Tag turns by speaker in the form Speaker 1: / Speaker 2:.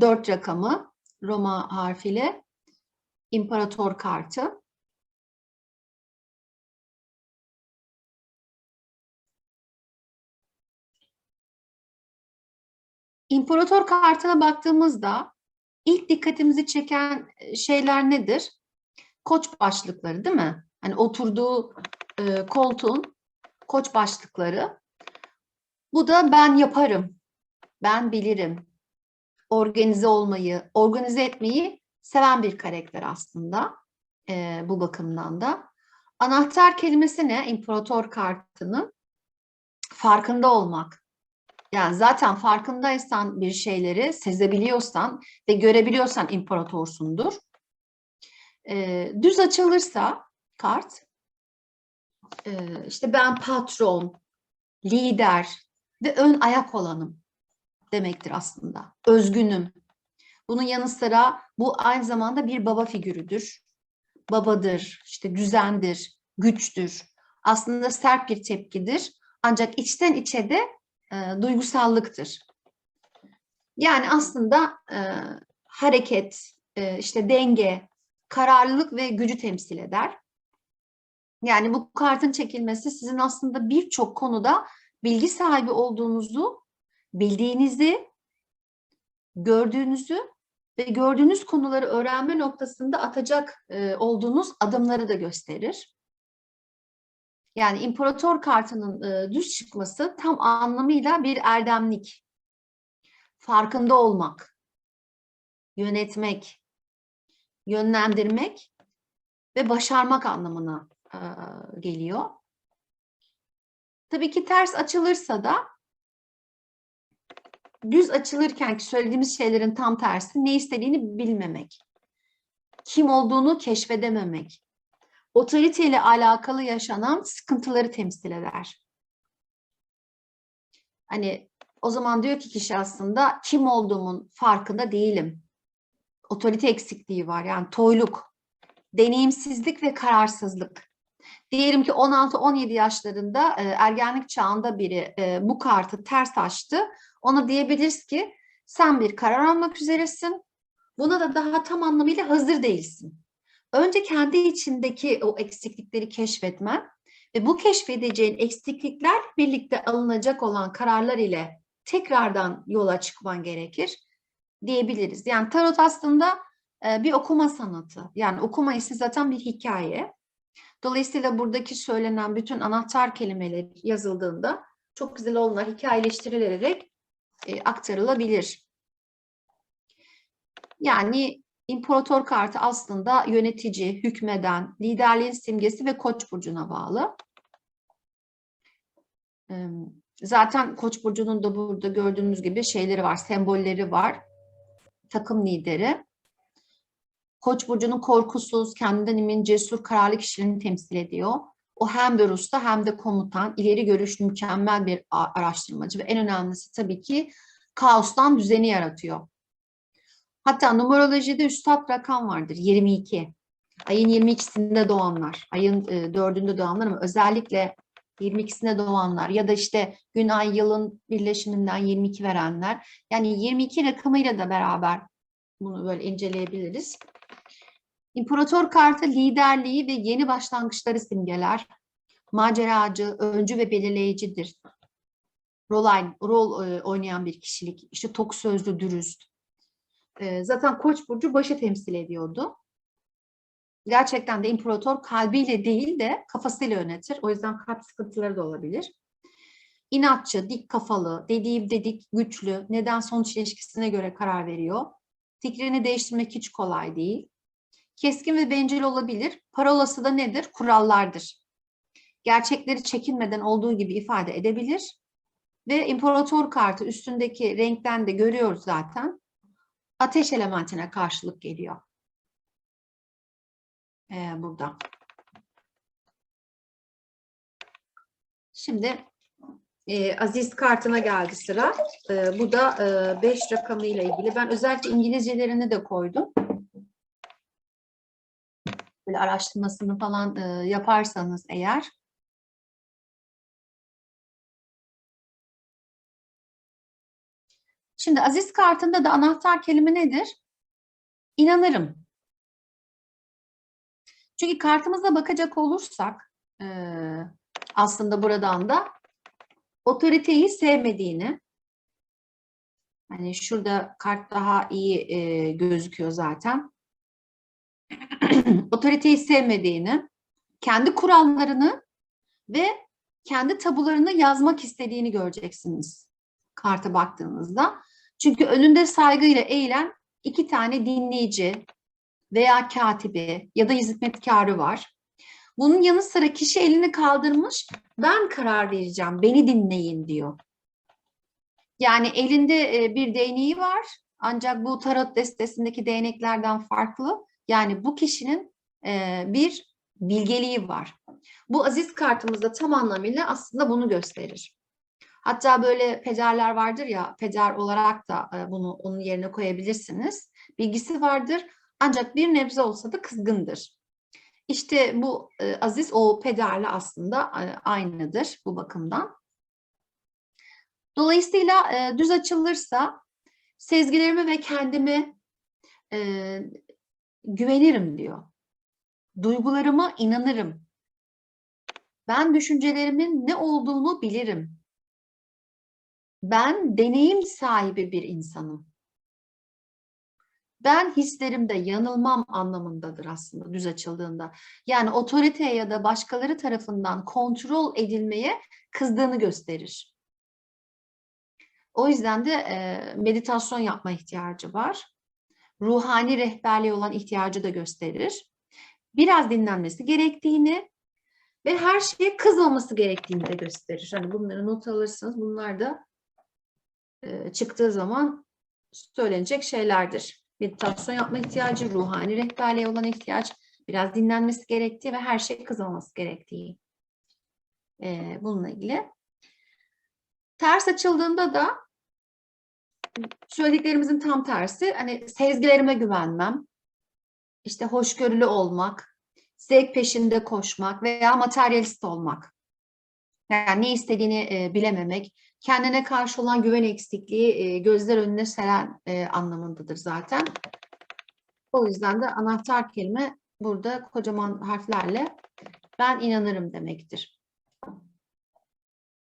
Speaker 1: dört rakamı Roma harfiyle imparator kartı. İmparator kartına baktığımızda ilk dikkatimizi çeken e, şeyler nedir? Koç başlıkları değil mi? Hani oturduğu e, koltuğun koç başlıkları. Bu da ben yaparım, ben bilirim, organize olmayı, organize etmeyi seven bir karakter aslında e, bu bakımdan da. Anahtar kelimesi ne? İmparator kartının farkında olmak. Yani zaten farkındaysan bir şeyleri sezebiliyorsan ve görebiliyorsan imparatorsundur. E, düz açılırsa kart, e, işte ben patron, lider ve ön ayak olanım demektir aslında. Özgünüm. Bunun yanı sıra bu aynı zamanda bir baba figürüdür. Babadır, işte düzendir, güçtür. Aslında sert bir tepkidir. Ancak içten içe de e, duygusallıktır. Yani aslında e, hareket, e, işte denge, kararlılık ve gücü temsil eder. Yani bu kartın çekilmesi sizin aslında birçok konuda bilgi sahibi olduğunuzu, bildiğinizi, gördüğünüzü ve gördüğünüz konuları öğrenme noktasında atacak e, olduğunuz adımları da gösterir. Yani imparator kartının e, düz çıkması tam anlamıyla bir erdemlik. Farkında olmak, yönetmek, yönlendirmek ve başarmak anlamına e, geliyor. Tabii ki ters açılırsa da düz açılırken ki söylediğimiz şeylerin tam tersi ne istediğini bilmemek. Kim olduğunu keşfedememek. Otoriteyle alakalı yaşanan sıkıntıları temsil eder. Hani o zaman diyor ki kişi aslında kim olduğumun farkında değilim. Otorite eksikliği var yani toyluk, deneyimsizlik ve kararsızlık. Diyelim ki 16-17 yaşlarında e, ergenlik çağında biri e, bu kartı ters açtı. Ona diyebiliriz ki sen bir karar almak üzeresin. Buna da daha tam anlamıyla hazır değilsin. Önce kendi içindeki o eksiklikleri keşfetmen ve bu keşfedeceğin eksiklikler birlikte alınacak olan kararlar ile tekrardan yola çıkman gerekir diyebiliriz. Yani tarot aslında e, bir okuma sanatı. Yani okuma ise zaten bir hikaye. Dolayısıyla buradaki söylenen bütün anahtar kelimeler yazıldığında çok güzel onlar hikayeleştirilerek e, aktarılabilir. Yani imparator kartı aslında yönetici, hükmeden, liderliğin simgesi ve koç burcuna bağlı. Zaten koç burcunun da burada gördüğünüz gibi şeyleri var, sembolleri var. Takım lideri. Koç burcunun korkusuz, kendinden emin, cesur, kararlı kişiliğini temsil ediyor. O hem bir usta hem de komutan, ileri görüşlü, mükemmel bir araştırmacı ve en önemlisi tabii ki kaostan düzeni yaratıyor. Hatta numerolojide üstad rakam vardır 22. Ayın 22'sinde doğanlar, ayın 4'ünde e, doğanlar ama özellikle 22'sinde doğanlar ya da işte gün ay yılın birleşiminden 22 verenler. Yani 22 rakamıyla da beraber bunu böyle inceleyebiliriz. İmparator kartı liderliği ve yeni başlangıçları simgeler. Maceracı, öncü ve belirleyicidir. Rol, rol e, oynayan bir kişilik. İşte tok sözlü, dürüst. E, zaten Koç burcu başı temsil ediyordu. Gerçekten de imparator kalbiyle değil de kafasıyla yönetir. O yüzden kalp sıkıntıları da olabilir. İnatçı, dik kafalı, dediğim dedik, güçlü, neden sonuç ilişkisine göre karar veriyor. Fikrini değiştirmek hiç kolay değil. Keskin ve bencil olabilir. Parolası da nedir? Kurallardır. Gerçekleri çekinmeden olduğu gibi ifade edebilir. Ve imparator kartı üstündeki renkten de görüyoruz zaten ateş elementine karşılık geliyor. Ee, burada. Şimdi e, Aziz kartına geldi sıra. E, bu da 5 e, rakamıyla ilgili. Ben özellikle İngilizcelerini de koydum. Böyle araştırmasını falan e, yaparsanız eğer Şimdi Aziz kartında da anahtar kelime nedir? İnanırım. Çünkü kartımıza bakacak olursak eee, aslında buradan da otoriteyi sevmediğini hani şurada kart daha iyi eee, gözüküyor zaten. otoriteyi sevmediğini, kendi kurallarını ve kendi tabularını yazmak istediğini göreceksiniz karta baktığınızda. Çünkü önünde saygıyla eğilen iki tane dinleyici veya katibi ya da hizmetkarı var. Bunun yanı sıra kişi elini kaldırmış, ben karar vereceğim, beni dinleyin diyor. Yani elinde bir değneği var ancak bu tarot destesindeki değneklerden farklı. Yani bu kişinin e, bir bilgeliği var. Bu aziz kartımızda tam anlamıyla aslında bunu gösterir. Hatta böyle pederler vardır ya, peder olarak da e, bunu onun yerine koyabilirsiniz. Bilgisi vardır ancak bir nebze olsa da kızgındır. İşte bu e, aziz o pederle aslında e, aynıdır bu bakımdan. Dolayısıyla e, düz açılırsa sezgilerime ve kendime e, güvenirim diyor. Duygularıma inanırım. Ben düşüncelerimin ne olduğunu bilirim. Ben deneyim sahibi bir insanım. Ben hislerimde yanılmam anlamındadır aslında düz açıldığında. Yani otorite ya da başkaları tarafından kontrol edilmeye kızdığını gösterir. O yüzden de meditasyon yapma ihtiyacı var. Ruhani rehberliğe olan ihtiyacı da gösterir. Biraz dinlenmesi gerektiğini ve her şeye kızmaması gerektiğini de gösterir. Hani bunları not alırsınız. Bunlar da e, çıktığı zaman söylenecek şeylerdir. Meditasyon yapma ihtiyacı, ruhani rehberliğe olan ihtiyaç, biraz dinlenmesi gerektiği ve her şey kızmaması gerektiği. E, bununla ilgili. Ters açıldığında da söylediklerimizin tam tersi. Hani sezgilerime güvenmem, işte hoşgörülü olmak, zevk peşinde koşmak veya materyalist olmak. Yani ne istediğini e, bilememek, kendine karşı olan güven eksikliği e, gözler önüne seren e, anlamındadır zaten. O yüzden de anahtar kelime burada kocaman harflerle ben inanırım demektir.